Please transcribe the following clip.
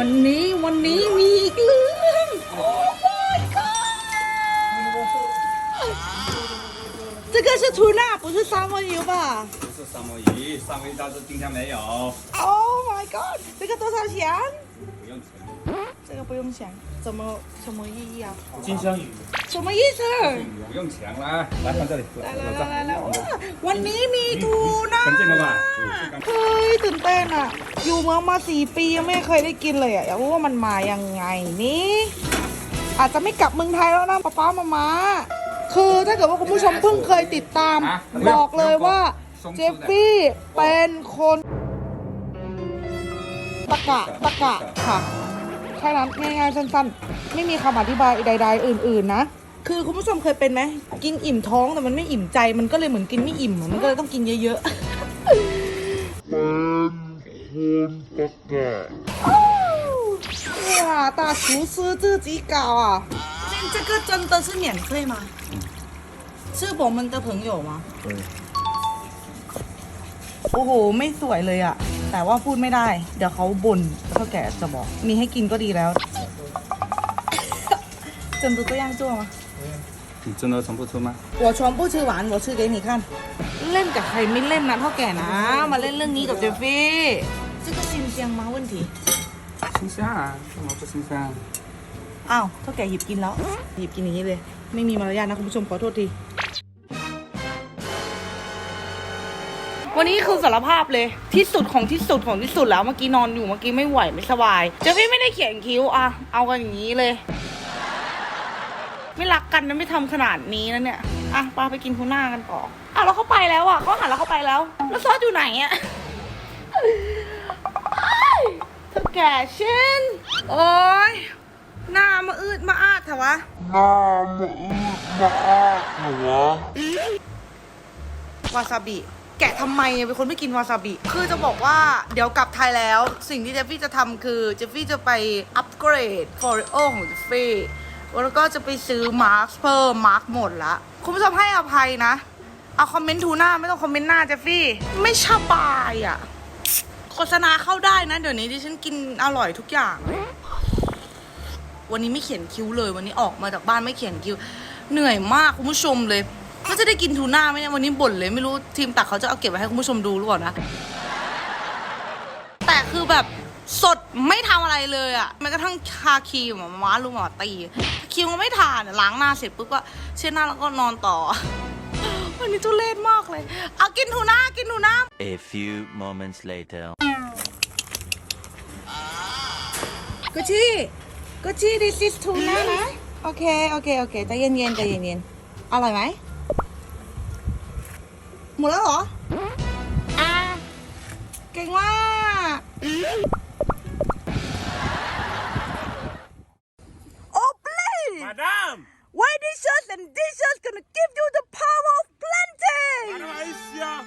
วันนี้วันนี้มีอีกเรื่องโอ้ my god 这个是ทูน่า不是三文鱼吧不是三文鱼，三文鱼但是今天没有， Oh my god 这个多少钱不用钱。 这个不用想怎么什么意义啊金枪鱼什么意思不用钱来，来放这里，来来来来来ว้าวันนี้มีทูน่า 很近了吧？ เฮ้ยตื่นเต้นอ่ะ อยู่เมืองมาสี่ปียังไม่เคยได้กินเลยอ่ะ อยากรู้ว่ามันมายังไงนี่ อาจจะไม่กลับเมืองไทยแล้วนะป๊าป๊ามามา คือถ้าเกิดว่าคุณผู้ชมเพิ่งเคยติดตาม บอกเลยว่า เจฟฟี่เป็นคนตะกะตะกะค่ะ แค่นั้นง่ายๆสั้นๆ ไม่มีคำอธิบายใด ๆ อื่น ๆ นะ คือคุณผู้ชมเคยเป็นไหม กินอิ่มท้องแต่มันไม่อิ่มใจ มันก็เลยเหมือนกินไม่อิ่มอะมันก็เลยต้องกินเยอะๆ 哇，大厨师自己搞啊！这这个真的是免费吗？是我们的朋友吗？对。 โอ้โห ไม่สวยเลยอะแต่ว่าพูดไม่ได้ เดี๋ยวเขาบ่น เท่าแก่จะบอก มีให้กินก็ดีแล้ว 真的这样做吗？你真的从不吃吗？我全部吃完我吃给你看เล่นกับใครไม่เล่นนะเท่าแก่นะ มาเล่นเรื่องนี้กับเจฟฟี่这个新鲜吗问题新鲜啊，干嘛不新鲜？ อ้าวเท่าแก่หยิบกินแล้ว หยิบกินอย่างนี้เลย ไม่มีมารยาทนะคุณผู้ชมขอโทษที วันนี้คือสารภาพเลยที่สุดของที่สุดของที่สุดแล้วเมื่อกี้นอนอยู่เมื่อกี้ไม่ไหวไม่สบาย เจฟฟี่ไม่ได้เขียนคิ้วอะเอากันอย่างนี้เลย ไม่รักกันนะไม่ทำขนาดนี้นะเนี่ยอะปาไปกินทูน่ากันต่ออ้าวแล้วเขาไปแล้วอะเขาหันแล้วเขาไปแล้ว แล้วซอสอยู่ไหนอะเธอแก่เช่นโอ้ยหน้ามาอืดมาอาดเถอะวะวาซาบิ แกะทำไมอะเป็นคนไม่กินวาซาบิ คือจะบอกว่าเดี๋ยวกลับไทยแล้ว สิ่งที่เจฟฟี่จะทำคือเจฟฟี่จะไปอัปเกรดฟอริโอของเจฟฟี่แล้วก็จะไปซื้อมาร์คเพิ่มมาร์คหมดละ คุณผู้ชมให้อภัยนะ เอาคอมเมนต์ทูหน้าไม่ต้องคอมเมนต์หน้าเจฟฟี่ ไม่สบายอะโฆษณาเข้าได้นะ เดี๋ยวนี้ดิฉันกินอร่อยทุกอย่าง วันนี้ไม่เขียนคิ้วเลย วันนี้ออกมาจากบ้านไม่เขียนคิ้ว เหนื่อยมากคุณผู้ชมเลย ก็จะได้กินทูน่าไหมเนี่ยวันนี้บ่นเลยไม่รู้ทีมตักเขาจะเอาเก็บไว้ให้คุณผู้ชมดูหรือเปล่านะ แต่คือแบบสดไม่ทำอะไรเลยอะแม้กระทั่งคาครีมอะม้าลุงหมอตีครีมก็ไม่ทานล้างหน้าเสร็จปุ๊บก็เช็ดหน้าแล้วก็นอนต่อ วันนี้ทุเรศมากเลยเอากินทูน่ากินทูน่า A few moments later. กุชชี่กุชชี่ this is tuna นะ โอเค โอเค โอเคใจเย็นๆใจเย็นๆอร่อยไหม หมดแล้วเหรอ อ่ะ Oh please. Why this and this gonna give you the power of planting?